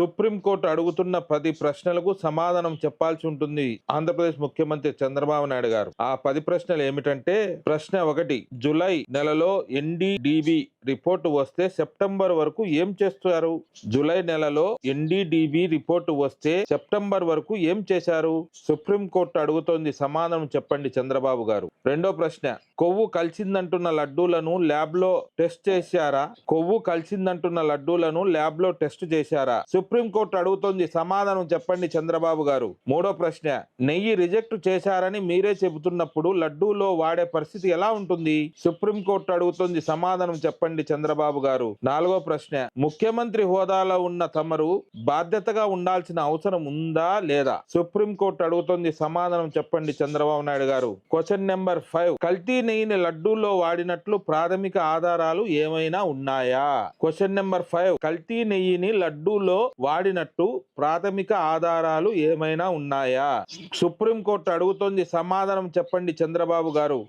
Supreme court అడుగుతున్న పది ప్రశ్నలకు సమాధానం చెప్పాల్సి ఉంటుంది. ఆంధ్రప్రదేశ్ ముఖ్యమంత్రి చంద్రబాబు నాయుడు గారు. ఆ పది ప్రశ్నలు ఏమిటంటే ప్రశ్న ఒకటి జులై నెలలో ఎన్డీడిబి రిపోర్టు వస్తే సెప్టెంబర్ వరకు ఏం చేస్తారు? జులై నెలలో ఎన్డీడీబీ రిపోర్టు వస్తే సెప్టెంబర్ వరకు ఏం చేశారు? సుప్రీంకోర్టు అడుగుతోంది సమాధానం చెప్పండి చంద్రబాబు గారు. రెండో ప్రశ్న కొవ్వు కలిసిందంటున్న లడ్డూలను ల్యాబ్లో టెస్ట్ చేశారా? కొవ్వు కలిసిందంటున్న లడ్డూలను ల్యాబ్లో టెస్ట్ చేశారా? సుప్రీంకోర్టు అడుగుతోంది సమాధానం చెప్పండి చంద్రబాబు గారు. మూడో ప్రశ్న నెయ్యి రిజెక్ట్ చేశారని మీరే చెబుతున్నప్పుడు లడ్డూలో వాడే పరిస్థితి ఎలా ఉంటుంది? సుప్రీంకోర్టు అడుగుతోంది సమాధానం చెప్పండి చంద్రబాబు గారు. నాలుగో ప్రశ్న ముఖ్యమంత్రి హోదాలో ఉన్న తమరు బాధ్యతగా ఉండాల్సిన అవసరం ఉందా లేదా? సుప్రీంకోర్టు అడుగుతోంది సమాధానం చెప్పండి చంద్రబాబు నాయుడు గారు. క్వశ్చన్ నెంబర్ ఫైవ్ కల్తీ నెయ్యిని లడ్డూల్లో వాడినట్లు ప్రాథమిక ఆధారాలు ఏమైనా ఉన్నాయా? క్వశ్చన్ నెంబర్ ఫైవ్ కల్తీ నెయ్యిని లడ్డూలో వాడినట్టు ప్రాథమిక ఆధారాలు ఏమైనా ఉన్నాయా? సుప్రీంకోర్టు అడుగుతోంది సమాధానం చెప్పండి చంద్రబాబు గారు.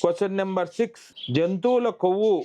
Question number six. జంతువుల కొవ్వు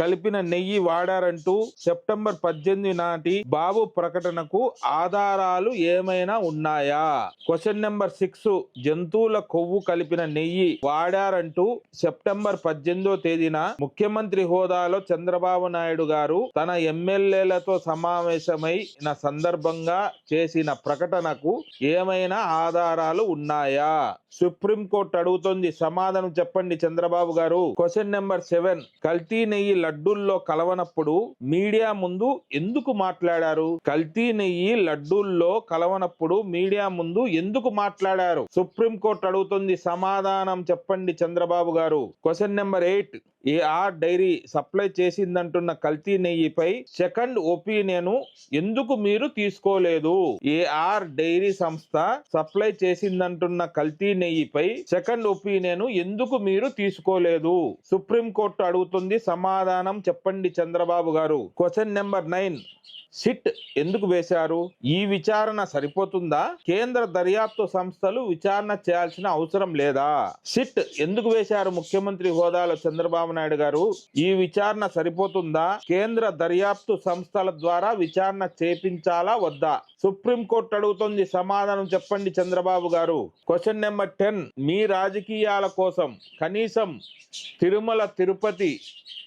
కలిపిన నెయ్యి వాడారంటూ సెప్టెంబర్ పద్దెనిమిది నాటి బాబు ప్రకటనకు ఆధారాలు ఏమైనా ఉన్నాయా? క్వశ్చన్ నెంబర్ సిక్స్ జంతువుల కొవ్వు కలిపిన నెయ్యి వాడారంటూ సెప్టెంబర్ పద్దెనిమిదో తేదీన ముఖ్యమంత్రి హోదాలో చంద్రబాబు నాయుడు గారు తన ఎమ్మెల్యేలతో సమావేశమైన సందర్భంగా చేసిన ప్రకటనకు ఏమైనా ఆధారాలు ఉన్నాయా? సుప్రీంకోర్టు అడుగుతోంది సమాధానం చెప్పండి చంద్రబాబు గారు. క్వశ్చన్ నెంబర్ సెవెన్ కల్తీ నెయ్యి లడ్డూల్లో కలవనప్పుడు మీడియా ముందు ఎందుకు మాట్లాడారు? కల్తీ నెయ్యి లడ్డూల్లో కలవనప్పుడు మీడియా ముందు ఎందుకు మాట్లాడారు? సుప్రీంకోర్టు అడుగుతుంది సమాధానం చెప్పండి చంద్రబాబు గారు. Question number eight. AR dairy supply చేసిందంటున్న కల్తీ నెయ్యిపై సెకండ్ ఒపీనియన్ ఎందుకు మీరు తీసుకోలేదు? ఏఆర్ డైరీ సంస్థ సప్లై చేసిందంటున్న కల్తీ నెయ్యిపై సెకండ్ ఒపీనియన్ ఎందుకు మీరు తీసుకోలేదు? సుప్రీంకోర్టు అడుగుతుంది సమాధానం చెప్పండి చంద్రబాబు గారు. Question number nine. సిట్ ఎందుకు వేశారు? ఈ విచారణ సరిపోతుందా? కేంద్ర దర్యాప్తు సంస్థలు విచారణ చేయాల్సిన అవసరం లేదా? సిట్ ఎందుకు వేశారు? ముఖ్యమంత్రి హోదాలో చంద్రబాబు నాయుడు గారు ఈ విచారణ సరిపోతుందా? కేంద్ర దర్యాప్తు సంస్థల ద్వారా విచారణ చేపించాలా వద్దా? సుప్రీంకోర్టు అడుగుతుంది సమాధానం చెప్పండి చంద్రబాబు గారు. క్వశ్చన్ నెంబర్ టెన్ మీ రాజకీయాల కోసం కనీసం తిరుమల తిరుపతి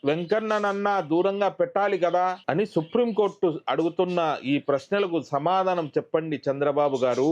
వెంకన్ననన్నా దూరంగా పెట్టాలి కదా అని సుప్రీంకోర్టు అడుగుతున్న ఈ ప్రశ్నలకు సమాధానం చెప్పండి చంద్రబాబు గారు.